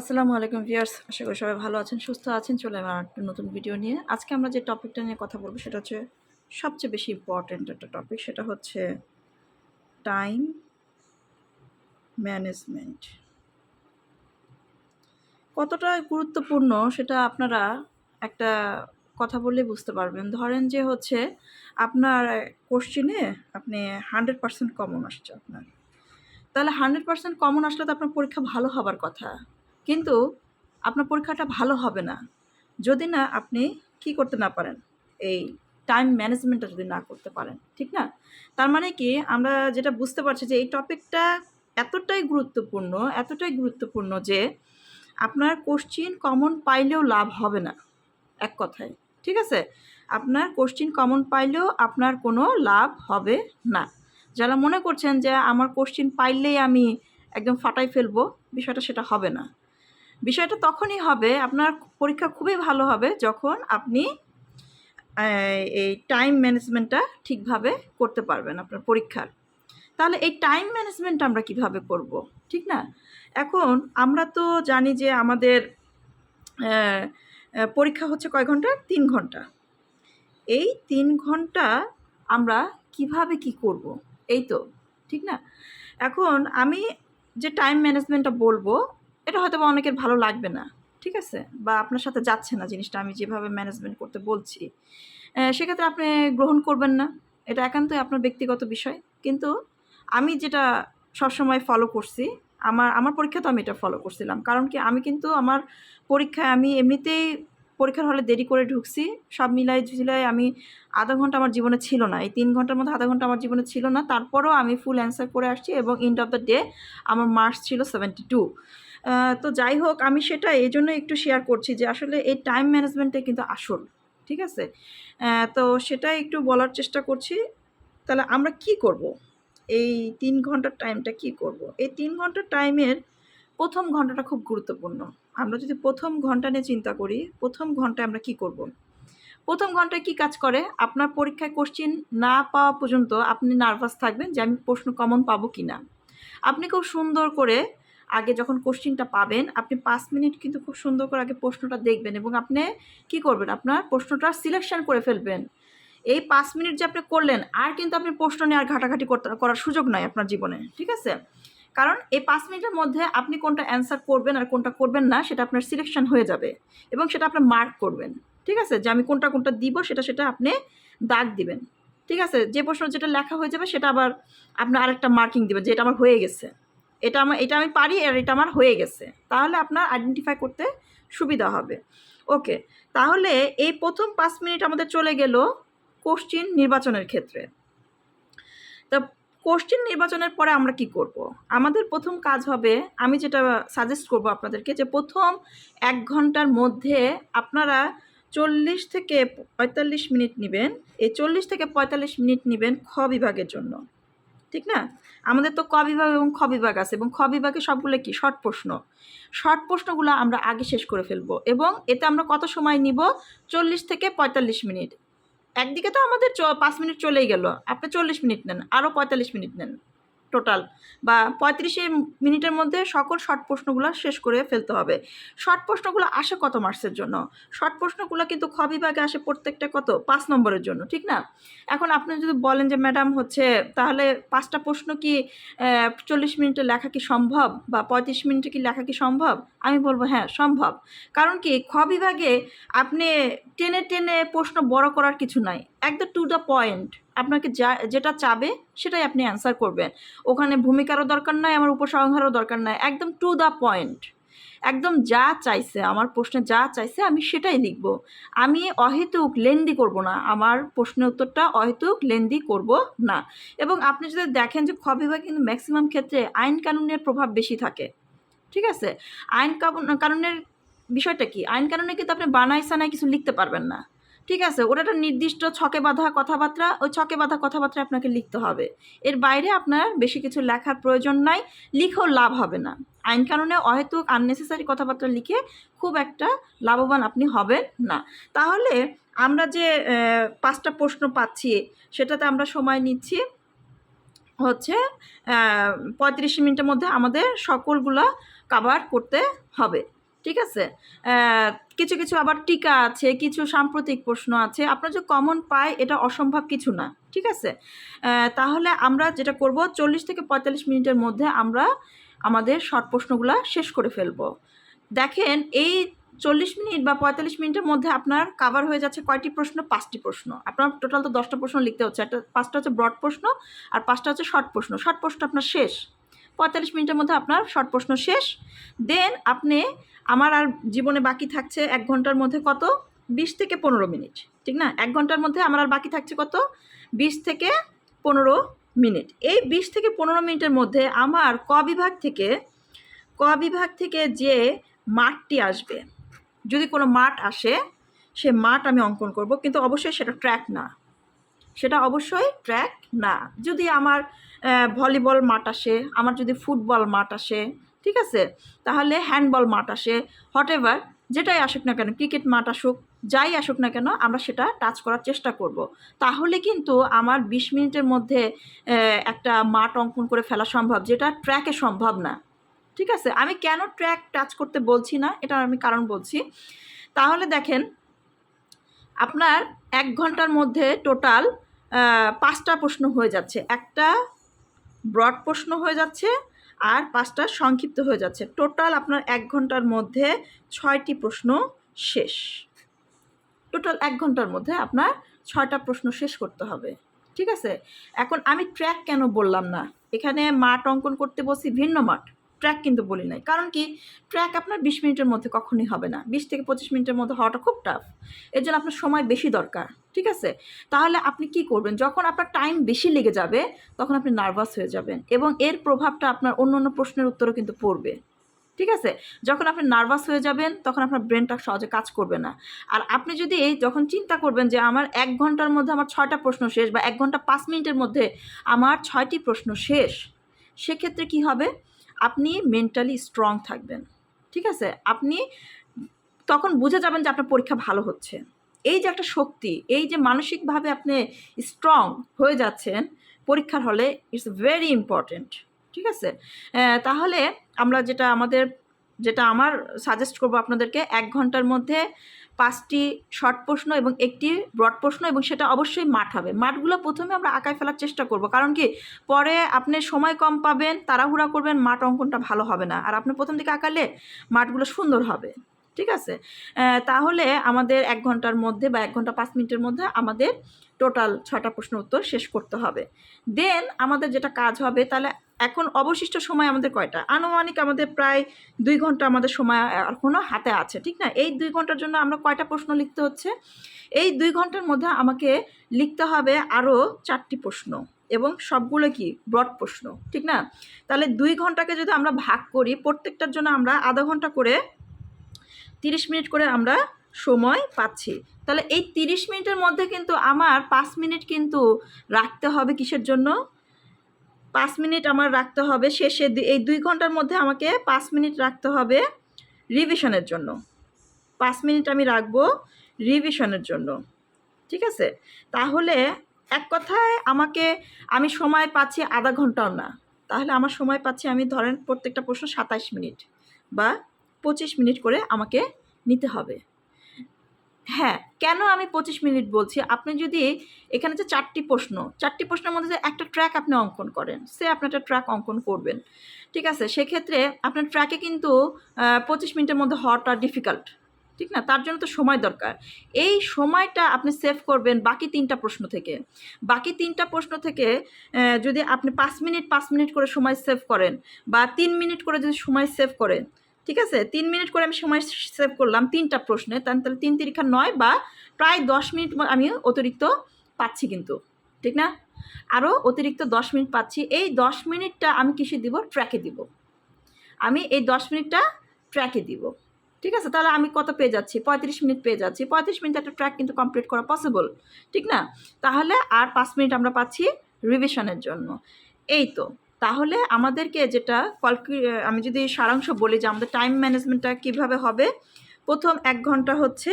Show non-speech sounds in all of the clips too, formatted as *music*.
আসসালামু আলাইকুম ভিউয়ার্স, আশা করি সবাই ভালো আছেন, সুস্থ আছেন। চলে এলাম একটা নতুন ভিডিও নিয়ে। আজকে আমরা যে টপিকটা নিয়ে কথা বলব সেটা হচ্ছে সবচেয়ে বেশি ইম্পর্ট্যান্ট একটা টপিক সেটা হচ্ছে টাইম ম্যানেজমেন্ট কতটা গুরুত্বপূর্ণ সেটা আপনারা একটা কথা বললে বুঝতে পারবেন। ধরেন যে হচ্ছে আপনার কোশ্চিনে আপনি হান্ড্রেড পার্সেন্ট কমন আসছে আপনার। তাহলে হান্ড্রেড পার্সেন্ট কমন আসলে তো আপনার পরীক্ষা ভালো হবার কথা। কিন্তু আপনার পরীক্ষাটা ভালো হবে না। যদি না, আপনি কি করতে না পারেন? এই টাইম ম্যানেজমেন্টটা যদি না করতে পারেন, ঠিক না? তার মানে কি, আমরা যেটা বুঝতে পারছি যে এই টপিকটা এতটাই গুরুত্বপূর্ণ এতটাই গুরুত্বপূর্ণ যে আপনার কোশ্চিন কমন পাইলেও লাভ হবে না, এক কথায়, ঠিক আছে? আপনার কোশ্চিন কমন পাইলেও আপনার কোনো লাভ হবে না। যারা মনে করছেন যে আমার কোশ্চিন পাইলেই আমি একদম ফাটাই ফেলব, বিষয়টা সেটা হবে না। বিষয়টা তখনই হবে, আপনার পরীক্ষা খুবই ভালো হবে যখন আপনি এই টাইম ম্যানেজমেন্টটা ঠিকভাবে করতে পারবেন আপনার পরীক্ষার। তাহলে এই টাইম ম্যানেজমেন্ট আমরা কীভাবে করব? ঠিক না? এখন আমরা তো জানি যে আমাদের পরীক্ষা হচ্ছে কয় ঘণ্টা? তিন ঘণ্টা। এই তিন ঘণ্টা আমরা কীভাবে কি করব? এই তো, ঠিক না? এখন আমি যে টাইম ম্যানেজমেন্টটা বলব এটা হয়তো বা অনেকের ভালো লাগবে না, ঠিক আছে? বা আপনার সাথে যাচ্ছে না জিনিসটা আমি যেভাবে ম্যানেজমেন্ট করতে বলছি। সেক্ষেত্রে আপনি গ্রহণ করবেন না। এটা একান্তই আপনার ব্যক্তিগত বিষয়। কিন্তু আমি যেটা সবসময় ফলো করছি, আমার আমার পরীক্ষা তো আমি এটা ফলো করছিলাম। কারণ কি, আমি কিন্তু আমার পরীক্ষায় আমি এমনিতেই পরীক্ষার হলে দেরি করে ঢুকছি। সব মিলাই ঝুলাই আমি আধা ঘণ্টা আমার জীবনে ছিল না। এই তিন ঘণ্টার মধ্যে আধা ঘণ্টা আমার জীবনে ছিল না। তারপরেও আমি ফুল অ্যান্সার করে আসছি এবং এন্ড অফ দ্য ডে আমার মার্কস ছিল সেভেন্টি টু তো যাই হোক, আমি সেটা এই জন্য একটু শেয়ার করছি যে আসলে এই টাইম ম্যানেজমেন্টে কিন্তু আসল, ঠিক আছে? তো সেটা একটু বলার চেষ্টা করছি। তাহলে আমরা কি করব? এই তিন ঘণ্টার টাইমটা কি করব? এই তিন ঘণ্টার টাইমের প্রথম ঘন্টাটা খুব গুরুত্বপূর্ণ। আমরা যদি প্রথম ঘণ্টা নিয়ে চিন্তা করি, প্রথম ঘন্টায় আমরা কি করব? প্রথম ঘন্টায় কি কাজ করে? আপনার পরীক্ষায় কোশ্চিন না পাওয়া পর্যন্ত আপনি নার্ভাস থাকবেন যে আমি প্রশ্ন কমন পাবো কি না আপনি খুব সুন্দর করে আগে যখন কোশ্চিনটা পাবেন, আপনি পাঁচ মিনিট কিন্তু খুব সুন্দর করে আগে প্রশ্নটা দেখবেন এবং আপনি কি করবেন? আপনার প্রশ্নটা সিলেকশন করে ফেলবেন। এই পাঁচ মিনিট যে আপনি করলেন, আর কিন্তু আপনি প্রশ্ন নিয়ে আর ঘাটাঘাটি করতে করার সুযোগ নাই আপনার জীবনে, ঠিক আছে? কারণ এই পাঁচ মিনিটের মধ্যে আপনি কোনটা অ্যান্সার করবেন আর কোনটা করবেন না, সেটা আপনার সিলেকশন হয়ে যাবে এবং সেটা আপনার মার্ক করবেন, ঠিক আছে? যে আমি কোনটা কোনটা দিব, সেটা সেটা আপনি দাগ দিবেন, ঠিক আছে? যে প্রশ্ন যেটা লেখা হয়ে যাবে, সেটা আবার আপনার আরেকটা মার্কিং দিবেন যে এটা আমার হয়ে গেছে। এটা আমার, এটা আমি পারি আর এটা আমার হয়ে গেছে। তাহলে আপনার আইডেন্টিফাই করতে সুবিধা হবে। ওকে তাহলে এই প্রথম পাঁচ মিনিট আমাদের চলে গেল কোশ্চিন নির্বাচনের ক্ষেত্রে। তা কোশ্চিন নির্বাচনের পরে আমরা কি করব। আমাদের প্রথম কাজ হবে, আমি যেটা সাজেস্ট করব আপনাদেরকে যে প্রথম এক ঘণ্টার মধ্যে আপনারা চল্লিশ থেকে পঁয়তাল্লিশ মিনিট নেবেন। এই চল্লিশ থেকে পঁয়তাল্লিশ মিনিট নেবেন খ বিভাগের জন্য। ঠিক না? আমাদের তো ক বিভাগ এবং খ বিভাগ আছে এবং খ বিভাগে সবগুলো কি? শর্ট প্রশ্ন। শর্ট প্রশ্নগুলো আমরা আগে শেষ করে ফেলব এবং এতে আমরা কত সময় নিব? চল্লিশ থেকে পঁয়তাল্লিশ মিনিট। একদিকে তো আমাদের পাঁচ মিনিট চলেই গেল। আপনি চল্লিশ মিনিট নেন আরও পঁয়তাল্লিশ মিনিট নেন। টোটাল বা পঁয়ত্রিশে মিনিটের মধ্যে সকল শর্ট প্রশ্নগুলো শেষ করে ফেলতে হবে। শর্ট প্রশ্নগুলো আসে কত মার্কসের জন্য? শর্ট প্রশ্নগুলো কিন্তু খ বিভাগে আসে প্রত্যেকটা কত? পাঁচ নম্বরের জন্য, ঠিক না? এখন আপনি যদি বলেন যে, ম্যাডাম, হচ্ছে তাহলে পাঁচটা প্রশ্ন কি চল্লিশ মিনিটে লেখা কি সম্ভব বা পঁয়ত্রিশ মিনিটে কি লেখা কি সম্ভব? আমি বলব হ্যাঁ সম্ভব। কারণ কি, খ বিভাগে আপনি টেনে টেনে প্রশ্ন বড় করার কিছু নাই। একদম টু দ্য পয়েন্ট আপনাকে যা, যেটা চাবে সেটাই আপনি অ্যান্সার করবেন। ওখানে ভূমিকারও দরকার নাই, আমার উপসংহারও দরকার নাই। একদম টু দ্য পয়েন্ট একদম যা চাইছে, আমার প্রশ্নে যা চাইছে আমি সেটাই লিখব। আমি অহেতুক লেন্দি করব না, আমার প্রশ্নের উত্তরটা অহেতুক লেন্দি করব না। এবং আপনি যদি দেখেন যে খ বিভাগে কিন্তু ম্যাক্সিমাম ক্ষেত্রে আইন কানুনের প্রভাব বেশি থাকে। ঠিক আছে? আইন কানুনের বিষয়টা কি? আইন কানুনে কিন্তু আপনি বানাই সানাই কিছু লিখতে পারবেন না। ঠিক আছে ওটা একটা নির্দিষ্ট ছকে বাঁধা কথাবার্তা, ওই ছকে বাঁধা কথাবার্তা আপনাকে লিখতে হবে। এর বাইরে আপনার বেশি কিছু লেখার প্রয়োজন নাই, লিখেও লাভ হবে না। আইন কানুনে অহেতুক আননেসেসারি কথাবার্তা লিখে খুব একটা লাভবান আপনি হবেন না। তাহলে আমরা যে পাঁচটা প্রশ্ন পাচ্ছি, সেটাতে আমরা সময় নিচ্ছি। হচ্ছে পঁয়ত্রিশ মিনিটের মধ্যে আমাদের সকলগুলা কাভার করতে হবে। ঠিক আছে? কিছু কিছু আবার টিকা আছে, কিছু সাম্প্রতিক প্রশ্ন আছে। আপনার যে কমন পায়, এটা অসম্ভব কিছু না, ঠিক আছে? তাহলে আমরা যেটা করব, চল্লিশ থেকে পঁয়তাল্লিশ মিনিটের মধ্যে আমরা আমাদের শর্ট প্রশ্নগুলো শেষ করে ফেলব। দেখেন, এই চল্লিশ মিনিট বা পঁয়তাল্লিশ মিনিটের মধ্যে আপনার কাভার হয়ে যাচ্ছে কয়টি প্রশ্ন? পাঁচটি প্রশ্ন। আপনার টোটাল তো দশটা প্রশ্ন লিখতে হচ্ছে। একটা, পাঁচটা হচ্ছে ব্রড প্রশ্ন আর পাঁচটা হচ্ছে শর্ট প্রশ্ন। শর্ট প্রশ্ন আপনার শেষ। পঁয়তাল্লিশ মিনিটের মধ্যে আপনার শর্ট প্রশ্ন শেষ। দেন আপনি আমার আর জীবনে বাকি থাকছে এক ঘণ্টার মধ্যে কত? বিশ থেকে পনেরো মিনিট, ঠিক না? এক ঘণ্টার মধ্যে আমার আর বাকি থাকছে কত? বিশ থেকে পনেরো মিনিট। এই বিশ থেকে পনেরো মিনিটের মধ্যে আমার ক বিভাগ থেকে, ক বিভাগ থেকে যে মাঠটি আসবে, যদি কোনো মাঠ আসে, সে মাঠ আমি অঙ্কন করব। কিন্তু অবশ্যই সেটা ট্র্যাক না। সেটা অবশ্যই ট্র্যাক না। যদি আমার ভলিবল মাঠ আসে, আমার যদি ফুটবল মাঠ আসে ঠিক আছে? তাহলে হ্যান্ডবল মাঠ আসে। হোয়াট এভার যেটাই আসুক না কেন ক্রিকেট মাঠ আসুক, যাই আসুক না কেন, আমরা সেটা টাচ করার চেষ্টা করব। তাহলে কিন্তু আমার বিশ মিনিটের মধ্যে একটা মাঠ অঙ্কন করে ফেলা সম্ভব, যেটা ট্র্যাকে সম্ভব না। ঠিক আছে? আমি কেন ট্র্যাক টাচ করতে বলছি না, এটা আমি কারণ বলছি। তাহলে দেখেন, আপনার এক ঘণ্টার মধ্যে টোটাল পাঁচটা প্রশ্ন হয়ে যাচ্ছে। একটা ব্রড প্রশ্ন হয়ে যাচ্ছে আর পাঁচটা সংক্ষিপ্ত হয়ে যাচ্ছে। টোটাল আপনার এক ঘণ্টার মধ্যে ছয়টি প্রশ্ন শেষ। টোটাল এক ঘণ্টার মধ্যে আপনার ছয়টা প্রশ্ন শেষ করতে হবে। ঠিক আছে? এখন আমি ট্র্যাক কেন বললাম না? এখানে মাঠ অঙ্কন করতে বসি ভিন্ন মাঠ। ট্র্যাক কিন্তু বলি নাই। কারণ কি? ট্র্যাক আপনার বিশ মিনিটের মধ্যে কখনই হবে না। বিশ থেকে পঁচিশ মিনিটের মধ্যে হওয়াটা খুব টাফ এর জন্য আপনার সময় বেশি দরকার, ঠিক আছে? তাহলে আপনি কি করবেন? যখন আপনার টাইম বেশি লেগে যাবে, তখন আপনি নার্ভাস হয়ে যাবেন এবং এর প্রভাবটা আপনার অন্য অন্য প্রশ্নের উত্তরও কিন্তু পড়বে, ঠিক আছে? যখন আপনি নার্ভাস হয়ে যাবেন, তখন আপনার ব্রেনটা সহজে কাজ করবে না। আর আপনি যদি যখন চিন্তা করবেন যে আমার এক ঘণ্টার মধ্যে আমার ছয়টা প্রশ্ন শেষ বা এক ঘণ্টা পাঁচ মিনিটের মধ্যে আমার ছয়টি প্রশ্ন শেষ, সেক্ষেত্রে কি হবে? আপনি মেন্টালি স্ট্রং থাকবেন। ঠিক আছে? আপনি তখন বুঝে যাবেন যে আপনার পরীক্ষা ভালো হচ্ছে। এই যে একটা শক্তি, এই যে মানসিকভাবে আপনি স্ট্রং হয়ে যাচ্ছেন, পরীক্ষার হলে ইটস ভেরি ইম্পর্ট্যান্ট ঠিক আছে? তাহলে আমরা যেটা আমাদের, যেটা আমার সাজেস্ট করব আপনাদেরকে, এক ঘণ্টার মধ্যে পাঁচটি শর্ট প্রশ্ন এবং একটি ব্রড প্রশ্ন এবং সেটা অবশ্যই মাঠ হবে। মাঠগুলো প্রথমে আমরা আঁকায় ফেলার চেষ্টা করব। কারণ কি? পরে আপনি সময় কম পাবেন, তাড়াহুড়া করবেন, মাঠ অঙ্কনটা ভালো হবে না। আর আপনি প্রথম দিকে আঁকালে মাঠগুলো সুন্দর হবে। ঠিক আছে? তাহলে আমাদের এক ঘণ্টার মধ্যে বা এক ঘণ্টা পাঁচ মিনিটের মধ্যে আমাদের টোটাল ছটা প্রশ্ন উত্তর শেষ করতে হবে। দেন আমাদের যেটা কাজ হবে, তাহলে এখন অবশিষ্ট সময় আমাদের কয়টা? আনুমানিক আমাদের প্রায় দুই ঘণ্টা আমাদের সময় এখনও হাতে আছে, ঠিক না? এই দুই ঘণ্টার জন্য আমরা কয়টা প্রশ্ন লিখতে হচ্ছে? এই দুই ঘণ্টার মধ্যে আমাকে লিখতে হবে আরও চারটি প্রশ্ন এবং সবগুলো কি? ব্রড প্রশ্ন, ঠিক না? তাহলে দুই ঘন্টাকে যদি আমরা ভাগ করি, প্রত্যেকটার জন্য আমরা আধা ঘণ্টা করে তিরিশ মিনিট করে আমরা সময় পাচ্ছি। তাহলে এই তিরিশ মিনিটের মধ্যে কিন্তু আমার পাঁচ মিনিট কিন্তু রাখতে হবে কিসের জন্য? পাঁচ মিনিট আমার রাখতে হবে শেষে এই দুই ঘণ্টার মধ্যে আমাকে পাঁচ মিনিট রাখতে হবে রিভিশনের জন্য। পাঁচ মিনিট আমি রাখব রিভিশনের জন্য। ঠিক আছে? তাহলে এক কথায় আমাকে, আমি সময় পাচ্ছি আধা ঘন্টাও না। তাহলে আমার সময় পাচ্ছি আমি ধরেন প্রত্যেকটা প্রশ্ন সাতাইশ মিনিট বা পঁচিশ মিনিট করে আমাকে নিতে হবে। হ্যাঁ কেন আমি পঁচিশ মিনিট বলছি? আপনি যদি এখানে যে চারটি প্রশ্ন, চারটি প্রশ্নের মধ্যে যে একটা ট্র্যাক আপনি অঙ্কন করেন, সে আপনি একটা ট্র্যাক অঙ্কন করবেন। ঠিক আছে? সেক্ষেত্রে আপনার ট্র্যাকে কিন্তু পঁচিশ মিনিটের মধ্যে হওয়াটা ডিফিকাল্ট ঠিক না? তার জন্য তো সময় দরকার। এই সময়টা আপনি সেভ করবেন বাকি তিনটা প্রশ্ন থেকে। বাকি তিনটা প্রশ্ন থেকে যদি আপনি পাঁচ মিনিট পাঁচ মিনিট করে সময় সেভ করেন বা তিন মিনিট করে যদি সময় সেভ করেন ঠিক আছে? তিন মিনিট করে আমি সময় সেভ করলাম তিনটা প্রশ্নে। তাহলে তিন তিরিখা নয় বা প্রায় দশ মিনিট আমি অতিরিক্ত পাচ্ছি কিন্তু। ঠিক না? আরও অতিরিক্ত দশ মিনিট পাচ্ছি। এই দশ মিনিটটা আমি কিসে দিব? ট্র্যাকে দিব। আমি এই দশ মিনিটটা ট্র্যাকে দিব। ঠিক আছে? তাহলে আমি কত পেয়ে যাচ্ছি? পঁয়ত্রিশ মিনিট পেয়ে যাচ্ছি। পঁয়ত্রিশ মিনিট একটা ট্র্যাক কিন্তু কমপ্লিট করা পসিবল ঠিক না? তাহলে আর পাঁচ মিনিট আমরা পাচ্ছি রিভিশনের জন্য। এই তো। তাহলে আমাদেরকে যেটা আমি যদি সারাংশ বলি যে আমাদের টাইম ম্যানেজমেন্টটা কীভাবে হবে, প্রথম এক ঘণ্টা হচ্ছে,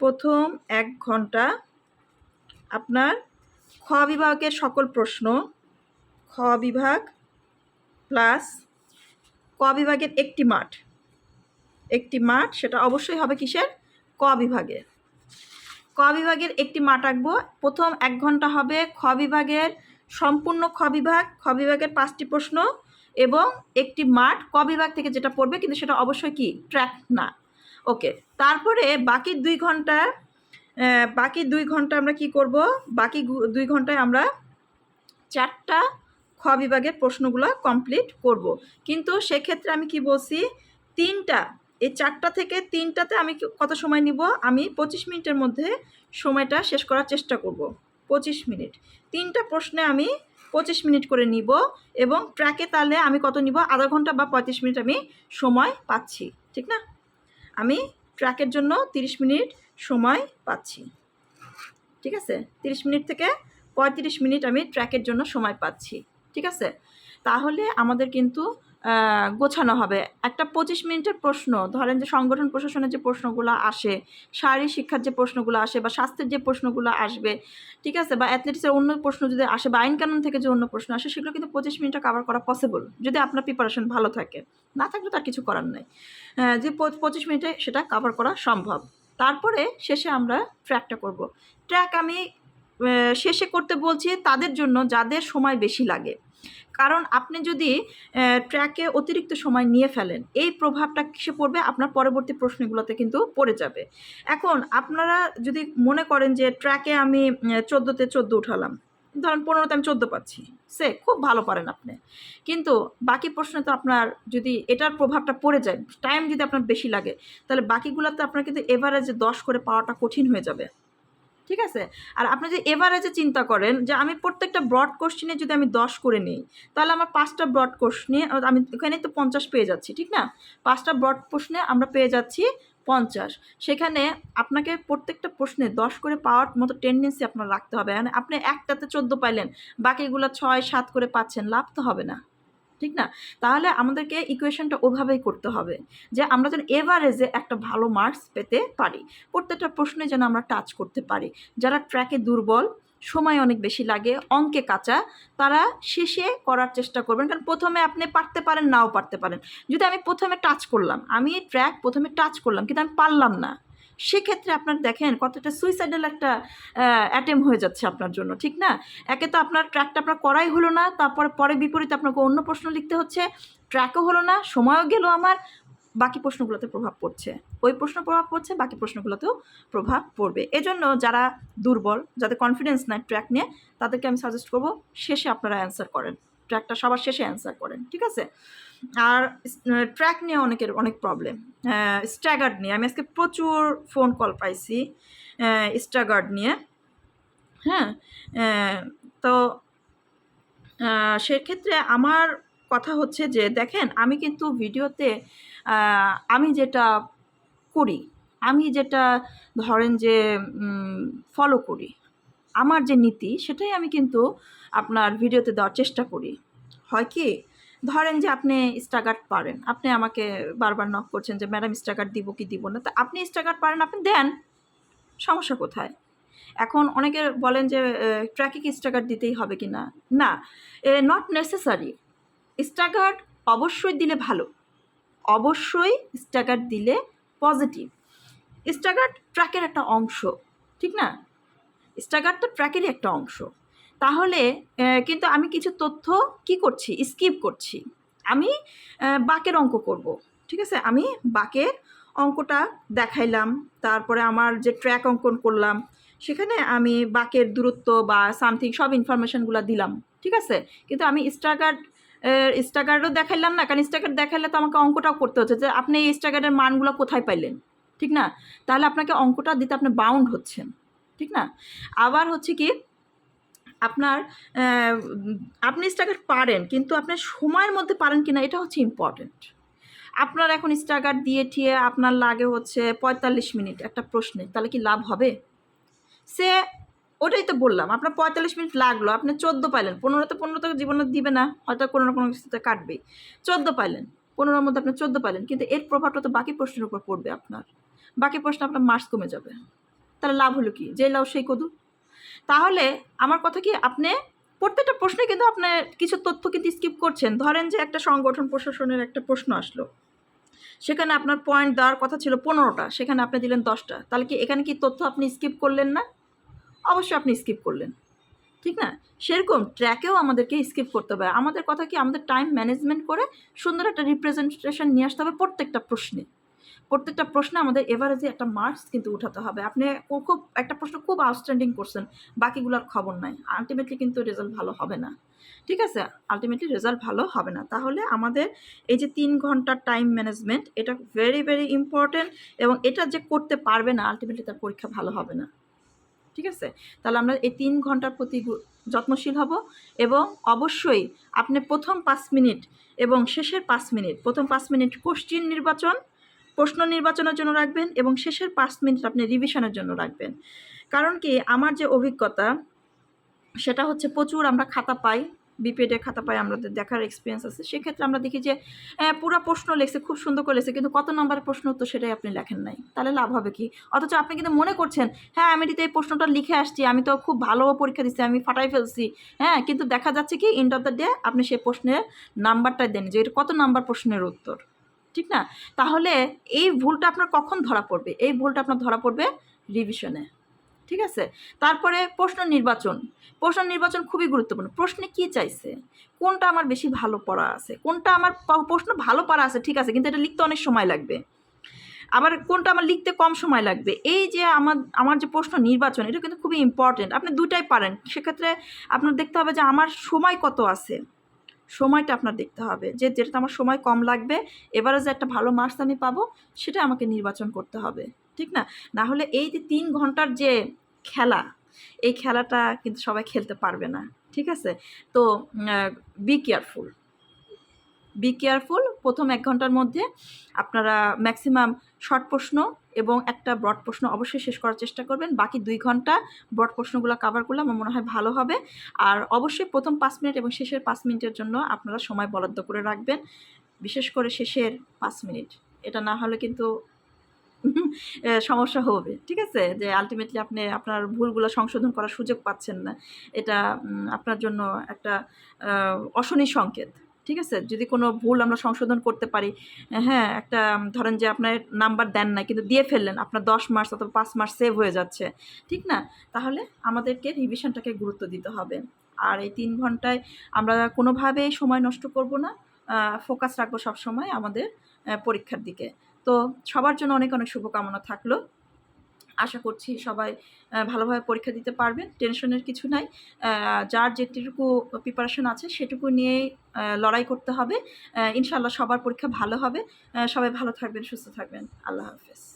প্রথম এক ঘণ্টা আপনার খ বিভাগের সকল প্রশ্ন, খ বিভাগ প্লাস ক ক বিভাগের একটি মাঠ। একটি মাঠ, সেটা অবশ্যই হবে কিসের? ক বিভাগের। ক বিভাগের একটি মাঠ আঁকবো, প্রথম এক ঘণ্টা হবে খ বিভাগের সম্পূর্ণ খ বিভাগ, খ বিভাগের পাঁচটি প্রশ্ন এবং একটি মাঠ ক বিভাগ থেকে যেটা পড়বে, কিন্তু সেটা অবশ্যই কি? ট্র্যাক না। ওকে তারপরে বাকি দুই ঘণ্টা বাকি দুই ঘণ্টা আমরা কি করব? বাকি দুই ঘন্টায় আমরা চারটা খ বিভাগের প্রশ্নগুলো কমপ্লিট করব। কিন্তু সেক্ষেত্রে আমি কি বলছি? তিনটা, এই চারটা থেকে তিনটাতে আমি কত সময় নিব? আমি পঁচিশ মিনিটের মধ্যে সময়টা শেষ করার চেষ্টা করব। পঁচিশ মিনিট। তিনটা প্রশ্নে আমি পঁচিশ মিনিট করে নিব এবং ট্র্যাকে তাহলে আমি কত নিব? আধা ঘণ্টা বা পঁয়ত্রিশ মিনিট আমি সময় পাচ্ছি, ঠিক না? আমি ট্র্যাকের জন্য তিরিশ মিনিট সময় পাচ্ছি, ঠিক আছে? তিরিশ মিনিট থেকে পঁয়ত্রিশ মিনিট আমি ট্র্যাকের জন্য সময় পাচ্ছি, ঠিক আছে? তাহলে আমাদের কিন্তু গোছানো হবে। একটা পঁচিশ মিনিটের প্রশ্ন, ধরেন যে সংগঠন প্রশাসনের যে প্রশ্নগুলো আসে শারীরিক শিক্ষার যে প্রশ্নগুলো আসে বা স্বাস্থ্যের যে প্রশ্নগুলো আসবে, ঠিক আছে? বা অ্যাথলেটিক্সের অন্য প্রশ্ন যদি আসে বা আইন কানুন থেকে যে অন্য প্রশ্ন আসে, সেগুলো কিন্তু পঁচিশ মিনিটে কভার করা পসিবল যদি আপনার প্রিপারেশন ভালো থাকে। না থাকলে তার কিছু করার নাই। যে পঁচ- পঁচিশ মিনিটে সেটা কভার করা সম্ভব। তারপরে শেষে আমরা ট্র্যাকটা করব। ট্র্যাক আমি শেষে করতে বলছি তাদের জন্য যাদের সময় বেশি লাগে। কারণ আপনি যদি ট্র্যাকে অতিরিক্ত সময় নিয়ে ফেলেন, এই প্রভাবটা কিসে পড়বে? আপনার পরবর্তী প্রশ্নগুলোতে কিন্তু পড়ে যাবে। এখন আপনারা যদি মনে করেন যে ট্র্যাকে আমি চোদ্দোতে চোদ্দ উঠালাম, ধরেন পনেরোতে আমি চোদ্দ পাচ্ছি, সে খুব ভালো পারেন আপনি। কিন্তু বাকি প্রশ্নে তো আপনার যদি এটার প্রভাবটা পড়ে যায় টাইম যদি আপনার বেশি লাগে, তাহলে বাকিগুলোতে আপনার কিন্তু এভারেজে দশ করে পাওয়াটা কঠিন হয়ে যাবে। ঠিক আছে? আর আপনি যদি এভারেজে চিন্তা করেন যে আমি প্রত্যেকটা ব্রড কোশ্চেনে যদি আমি দশ করে নিই, তাহলে আমার পাঁচটা ব্রড কোশ্চেনে আমি এখানে তো পঞ্চাশ পেয়ে যাচ্ছি, ঠিক না? পাঁচটা ব্রড প্রশ্নে আমরা পেয়ে যাচ্ছি পঞ্চাশ। সেখানে আপনাকে প্রত্যেকটা প্রশ্নে দশ করে পাওয়ার মতো টেন্ডেন্সি আপনার রাখতে হবে। মানে আপনি একটাতে চোদ্দ পাইলেন, বাকিগুলো ছয়, সাত করে পাচ্ছেন, লাভ তো হবে না। ঠিক না? তাহলে আমাদেরকে ইকুয়েশনটা ওভাবেই করতে হবে যে আমরা যেন এভারেজে একটা ভালো মার্কস পেতে পারি। প্রত্যেকটা প্রশ্নে যেন আমরা টাচ করতে পারি। যারা ট্র্যাকে দুর্বল, সময় অনেক বেশি লাগে, অঙ্কে কাঁচা, তারা শেষে করার চেষ্টা করবেন। কারণ প্রথমে আপনি পারতে পারেন, নাও পারতে পারেন। যদি আমি প্রথমে টাচ করলাম, আমি ট্র্যাক প্রথমে টাচ করলাম, কিন্তু আমি পারলাম না সেক্ষেত্রে আপনার দেখেন কতটা সুইসাইডাল একটা অ্যাটেম হয়ে যাচ্ছে আপনার জন্য, ঠিক না? একে তো আপনার ট্র্যাকটা আপনার করাই হলো না, তারপরে পরে বিপরীতে আপনাকে অন্য প্রশ্ন লিখতে হচ্ছে ট্র্যাকও হলো না, সময়ও গেল আমার, বাকি প্রশ্নগুলোতে প্রভাব পড়ছে। ওই প্রশ্ন প্রভাব পড়ছে, বাকি প্রশ্নগুলোতেও প্রভাব পড়বে। এজন্য যারা দুর্বল, যাদের কনফিডেন্স নাই ট্র্যাক নিয়ে, তাদেরকে আমি সাজেস্ট করব, শেষে আপনারা অ্যান্সার করেন। ট্র্যাকটা সবার শেষে অ্যান্সার করেন, ঠিক আছে? আর ট্র্যাক নিয়ে অনেকের অনেক প্রবলেম স্ট্যাগার্ড নিয়ে। আমি আজকে প্রচুর ফোন কল পাইছি স্ট্যাগার্ড নিয়ে। হ্যাঁ তো সেক্ষেত্রে আমার কথা হচ্ছে যে, দেখেন, আমি কিন্তু ভিডিওতে আমি যেটা করি, আমি যেটা ধরেন যে ফলো করি, আমার যে নীতি, সেটাই আমি কিন্তু আপনার ভিডিওতে দেওয়ার চেষ্টা করি। হয় কি? ধরেন যে আপনি স্টাগার্ট পারেন, আপনি আমাকে বারবার নক করছেন যে ম্যাডাম স্টাগার্ট দিব কি দিব না? তা আপনি স্টাগার্ট পারেন, আপনি দেন, সমস্যা কোথায়? এখন অনেকে বলেন যে ট্র্যাকিং স্টাগার্ট দিতেই হবে কি না? না নট নেসেসারি স্টাগার্ট অবশ্যই দিলে ভালো, অবশ্যই স্টাগার্ট দিলে পজিটিভ স্টাগার্ট ট্র্যাকের একটা অংশ, ঠিক না? স্টাগার্ট তো ট্র্যাকেরই একটা অংশ। তাহলে কিন্তু আমি কিছু তথ্য কি করছি? স্কিপ করছি। আমি বাকের অঙ্ক করব, ঠিক আছে? আমি বাকের অঙ্কটা দেখাইলাম, তারপরে আমার যে ট্র্যাক অঙ্কন করলাম, সেখানে আমি বাকের দূরত্ব বা সামথিং সব ইনফরমেশনগুলো দিলাম, ঠিক আছে? কিন্তু আমি স্টাগার্ড স্টাগার্ডও দেখাইলাম না, কারণ স্টাগার্ড দেখাইলে তো আমাকে অঙ্কটাও করতে হচ্ছে যে, আপনি এই স্টাগার্ডের মানগুলো কোথায় পাইলেন, ঠিক না? তাহলে আপনাকে অঙ্কটা দিতে আপনি বাউন্ড হচ্ছেন, ঠিক না? আবার হচ্ছে কি আপনার আপনি স্টাগার্ড পারেন, কিন্তু আপনার সময়ের মধ্যে পারেন কিনা এটা হচ্ছে ইম্পর্টেন্ট আপনার এখন স্টাগার্ড দিয়ে ঠিয়ে আপনার লাগে হচ্ছে পঁয়তাল্লিশ মিনিট, একটা প্রশ্নে, তাহলে কি লাভ হবে? সে, ওটাই তো বললাম, আপনার পঁয়তাল্লিশ মিনিট লাগল, আপনি চোদ্দ পাইলেন, পনেরো তো পনেরো তো জীবনে দিবে না, হয়তো কোনো না কোনো কিছুতে কাটবেই। চোদ্দ পাইলেন, পনেরোর মধ্যে আপনি চোদ্দ পাইলেন, কিন্তু এর প্রভাবটা তো বাকি প্রশ্নের উপর পড়বে আপনার। বাকি প্রশ্ন আপনার মার্কস কমে যাবে। তাহলে লাভ হলো কি? যে লাভ সেই কদু তাহলে আমার কথা কি আপনি প্রত্যেকটা প্রশ্নে কিন্তু আপনার কিছু তথ্য কিন্তু স্কিপ করছেন। ধরেন যে একটা সংগঠন প্রশাসনের একটা প্রশ্ন আসলো। সেখানে আপনার পয়েন্ট দেওয়ার কথা ছিল পনেরোটা, সেখানে আপনি দিলেন দশটা। তাহলে কি এখানে কি তথ্য আপনি স্কিপ করলেন না? অবশ্যই আপনি স্কিপ করলেন। ঠিক না? সেরকম ট্র্যাকেও আমাদেরকে স্কিপ করতে হবে। আমাদের কথা কি আমাদের টাইম ম্যানেজমেন্ট করে সুন্দর একটা রিপ্রেজেন্টেশন নিয়ে আসতে হবে প্রত্যেকটা প্রশ্নে। প্রত্যেকটা প্রশ্নে আমাদের এভারেজে একটা মার্কস কিন্তু উঠাতে হবে। আপনি খুব, একটা প্রশ্ন খুব আউটস্ট্যান্ডিং করছেন, বাকিগুলোর খবর নাই। আলটিমেটলি কিন্তু রেজাল্ট ভালো হবে না। ঠিক আছে? আলটিমেটলি রেজাল্ট ভালো হবে না। তাহলে আমাদের এই যে তিন ঘণ্টার টাইম ম্যানেজমেন্ট এটা ভেরি ভেরি ইম্পর্টেন্ট এবং এটা যে করতে পারবে না আলটিমেটলি তার পরীক্ষা ভালো হবে না। ঠিক আছে? তাহলে আমরা এই তিন ঘণ্টার প্রতি যত্নশীল হব এবং অবশ্যই আপনি প্রথম পাঁচ মিনিট এবং শেষের পাঁচ মিনিট, প্রথম পাঁচ মিনিট কোশ্চিন নির্বাচন প্রশ্ন নির্বাচনের জন্য রাখবেন এবং শেষের পাঁচ মিনিট আপনি রিভিশনের জন্য রাখবেন। কারণ কি আমার যে অভিজ্ঞতা সেটা হচ্ছে প্রচুর আমরা খাতা পাই বিপিএডের খাতা পাই আমাদের দেখার এক্সপিরিয়েন্স আছে। সেক্ষেত্রে আমরা দেখি যে আহ, পুরা প্রশ্ন লেখছে খুব সুন্দর করে লেখছে কিন্তু কত নম্বরের প্রশ্ন উত্তর সেটাই আপনি লেখেন নাই। তাহলে লাভ হবে কি? অথচ আপনি কিন্তু মনে করছেন হ্যাঁ আমি তো এই প্রশ্নটা লিখে আসছি আমি তো খুব ভালো পরীক্ষা দিচ্ছি আমি ফাটাই ফেলছি। হ্যাঁ কিন্তু দেখা যাচ্ছে কি এন্ড অফ দ্য ডে আপনি সেই প্রশ্নের নাম্বারটাই দেন যে এটা কত নাম্বার প্রশ্নের উত্তর। ঠিক না? তাহলে এই ভুলটা আপনার কখন ধরা পড়বে? এই ভুলটা আপনার ধরা পড়বে রিভিশনে ঠিক আছে? তারপরে প্রশ্ন নির্বাচন। প্রশ্ন নির্বাচন খুবই গুরুত্বপূর্ণ। প্রশ্নে কি চাইছে? কোনটা আমার বেশি ভালো পড়া আছে? কোনটা আমার প্রশ্ন ভালো পড়া আছে? ঠিক আছে, কিন্তু এটা লিখতে অনেক সময় লাগবে। আবার কোনটা আমার লিখতে কম সময় লাগবে? এই যে আমার আমার যে প্রশ্ন নির্বাচন, এটা কিন্তু খুবই ইম্পর্টেন্ট আপনি দুটাই পারেন। সেক্ষেত্রে আপনার দেখতে হবে যে আমার সময় কত আছে? সময়টা আপনার দেখতে হবে। যে যেটাতে আমার সময় কম লাগবে এবারে যে একটা ভালো মার্কস আমি পাবো, সেটা আমাকে নির্বাচন করতে হবে। ঠিক না? না হলে এই যে তিন ঘণ্টার যে খেলা, এই খেলাটা কিন্তু সবাই খেলতে পারবে না। ঠিক আছে? তো বি কেয়ারফুল বি কেয়ারফুল প্রথম এক ঘণ্টার মধ্যে আপনারা ম্যাক্সিমাম শর্ট প্রশ্ন এবং একটা ব্রড প্রশ্ন অবশ্যই শেষ করার চেষ্টা করবেন। বাকি দুই ঘণ্টা ব্রড প্রশ্নগুলো কাভার করলে আমার মনে হয় ভালো হবে। আর অবশ্যই প্রথম পাঁচ মিনিট এবং শেষের পাঁচ মিনিটের জন্য আপনারা সময় বরাদ্দ করে রাখবেন। বিশেষ করে শেষের পাঁচ মিনিট। এটা না হলে কিন্তু *laughs* সমস্যা হবে। ঠিক আছে? যে আলটিমেটলি আপনি, আপনার ভুলগুলো সংশোধন করার সুযোগ পাচ্ছেন না। এটা আপনার জন্য একটা অশনি সংকেত। ঠিক আছে? যদি কোনো ভুল আমরা সংশোধন করতে পারি হ্যাঁ একটা, ধরেন যে আপনার নাম্বার দেন না কিন্তু দিয়ে ফেললেন, আপনার দশ মার্কস অথবা পাঁচ মার্কস সেভ হয়ে যাচ্ছে, ঠিক না? তাহলে আমাদেরকে রিভিশনটাকে গুরুত্ব দিতে হবে। আর এই তিন ঘন্টায় আমরা কোনোভাবেই সময় নষ্ট করব না ফোকাস রাখব সবসময় আমাদের পরীক্ষার দিকে। তো সবার জন্য অনেক অনেক শুভকামনা থাকল। আশা করছি সবাই ভালোভাবে পরীক্ষা দিতে পারবেন, টেনশনের কিছু নাই। যার যেটুকু প্রিপারেশন আছে সেটুকু নিয়েই লড়াই করতে হবে। ইনশাল্লাহ সবার পরীক্ষা ভালো হবে। সবাই ভালো থাকবেন, সুস্থ থাকবেন। আল্লাহ হাফেজ।